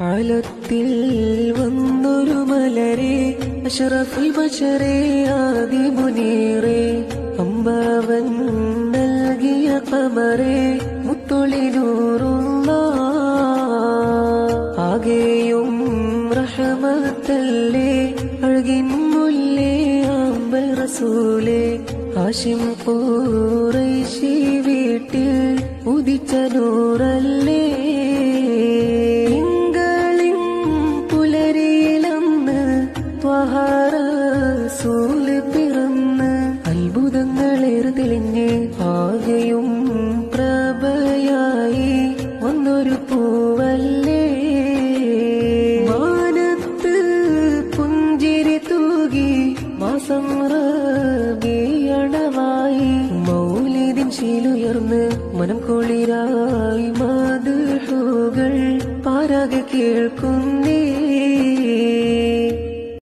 ആലത്തിൽ വന്നൊരു മലരെ അഷറഫുൽ ബഷറെ ആദി മുനീറെ അമ്പാവൻ നൽകിയ കമറെ മുത്തൊളിനൂറുള്ള ആകെയും റഹമത്തല്ലേ അഴകിൻ മുല്ലേ ആമ്പൽ റസൂലേ ആശിം പൂറൈശി വീട്ടിൽ ഉദിച്ച നൂറല്ലേ ത്വഹാറസൂൽ പിറന്ന് അത്ഭുതങ്ങളേറെ തെളിഞ്ഞ് ആകെയും പ്രഭയായി വന്നൊരു പൂവല്ലേ? മാനത്ത് പുഞ്ചിരി തൂകി മാസം റബിയണവായി മൗലിദിൻ ശീലുയർന്ന് മനം കുളിരായി മാതൃകൾ പാരാകെ കേൾക്കുന്നേ.